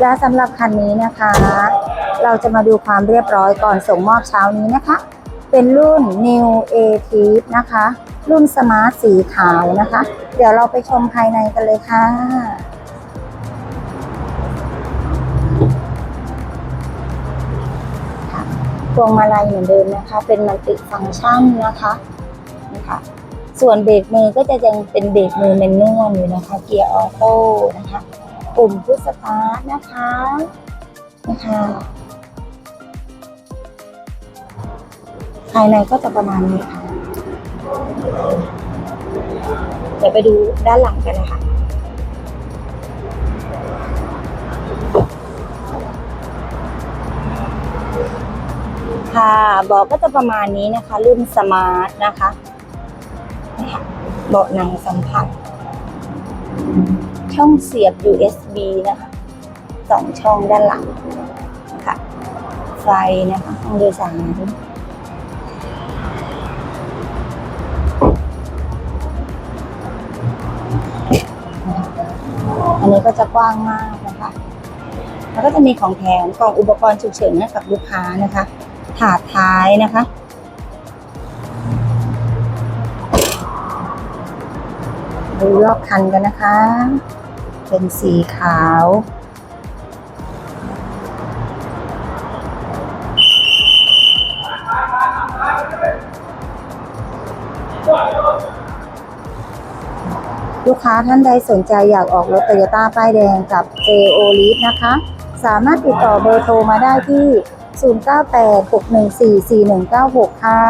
และสำหรับคันนี้นะคะ เราจะมาดูความเรียบร้อยก่อนส่งมอบเช้านี้นะคะ เป็นรุ่น New a t i v e นะคะ รุ่นสมาร์ทสีขาวนะคะ เดี๋ยวเราไปชมภายในกันเลยค่ะค่ะพวงมาลัยเหมือนเดิมนะคะ เป็นมัลติฟังก์ชันนะคะนี่ค่ะส่วนเบรกมือก็จะยังเป็นเบรกมือแมนนวลอยู่นะคะ เกียร์ออโต้นะคะ ปุ่มพุชสตาร์นะคะนะคะภายในก็จะประมาณนี้ค่ะเดี๋ยวไปดูด้านหลังกันนะคะค่ะเบอกก็จะประมาณนี้นะคะ รุ่นสมาร์ทนะคะนะคะเบาะหนังสัมผัส ช่องเสียบ USB นะคะสองช่องด้านหลังค่ะไฟนะคะห้องโดยสารอันนี้ก็จะกว้างมากนะคะ แล้วก็จะมีของแถมกล่องอุปกรณ์ฉุกเฉินให้กับลูกค้านะคะ ถาดท้ายนะคะ ดูรอบคันกันนะคะ เป็นสีขาว ลูกค้าท่านใดสนใจอยากออกรถโตโยต้าป้ายแดงกับ JO l e a d นะคะ สามารถติดต่อเบอร์โทรมาได้ที่ 0986144196 ค่ะ